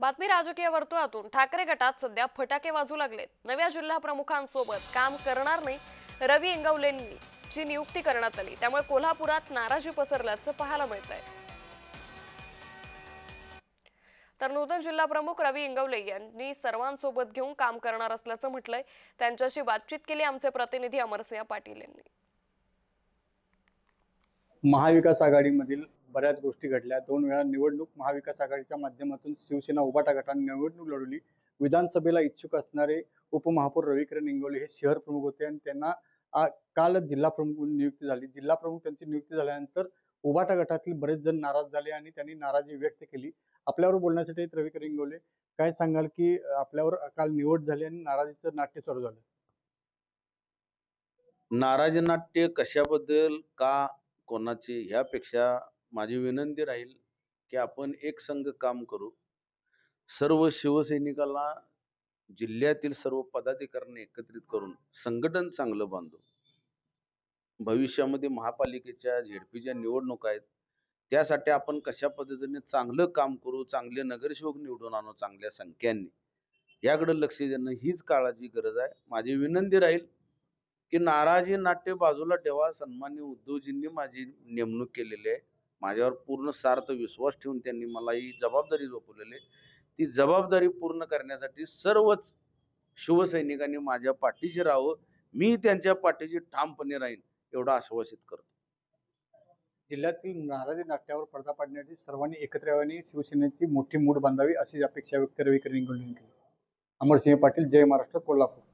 बातमी राजकीय वर्तुळातून ठाकरे गटात सध्या फटाके वाजू लागलेत. नव्या जिल्हा प्रमुखांसोबत काम करणार नाही रवी इंगवलेंनी ची नियुक्ती करण्यात आली त्यामुळे कोल्हापुरात नाराजी पसरल्याचं पाहायला मिळत आहे तर नूतन जिल्हा प्रमुख रवी इंगवले यांनी सर्वांसोबत घेऊन काम करणार असल्याचं म्हटलंय. त्यांच्याशी बातचीत केली आमचे प्रतिनिधी अमरसिंह पाटील यांनी. महाविकास आघाडीमधील बऱ्याच गोष्टी घडल्या. दोन वेळा निवडणूक महाविकास आघाडीच्या माध्यमातून शिवसेना उभाटा गटाने निवडणूक लढवली. विधानसभेला इच्छुक असणारे उपमहापौर रविकिरण इंगोले हे शहर प्रमुख होते आणि त्यांना काल कालच जिल्हा प्रमुख म्हणून नियुक्ती झाली. जिल्हा प्रमुख त्यांची नियुक्ती झाल्यानंतर उभाटा गटातील बरेच जण नाराज झाले आणि त्यांनी नाराजी व्यक्त केली. आपल्यावर बोलण्यासाठी आहेत रविकिरण इंगोले. काय सांगाल की आपल्यावर काल निवड झाली आणि नाराजीचं नाट्य सुरू झालं? नाराज नाट्य कशाबद्दल का कोणाची ह्यापेक्षा माझी विनंती राहील की आपण एक संघ काम करू. सर्व शिवसैनिकाला जिल्ह्यातील सर्व पदाधिकाऱ्यांनी एकत्रित करून संघटन चांगलं बांधू. भविष्यामध्ये महापालिकेच्या झेडपीच्या निवडणुका आहेत. त्यासाठी आपण कशा पद्धतीने चांगलं काम करू चांगले नगरसेवक निवडून आणू चांगल्या संख्यांनी याकडे लक्ष देणं हीच काळाची गरज आहे. माझी विनंती राहील की नाराजी नाट्य बाजूला ठेवा. सन्मान्य उद्धवजींनी माझी नेमणूक केलेली आहे. माझ्यावर पूर्ण सार्थ विश्वास ठेवून त्यांनी मला ही जबाबदारी झोपवलेली ती जबाबदारी पूर्ण करण्यासाठी सर्वच शिवसैनिकांनी माझ्या पाठीशी राहावं मी त्यांच्या पाठीशी ठामपणे राहीन एवढं आश्वासित करतो. जिल्ह्यातील नाराजी नाट्यावर पडदा पाडण्यासाठी सर्वांनी एकत्र यावे शिवसेनेची मोठी मूड बांधावी अशी अपेक्षा व्यक्त रविकिरण केली. अमरसिंह पाटील जय महाराष्ट्र कोल्हापूर.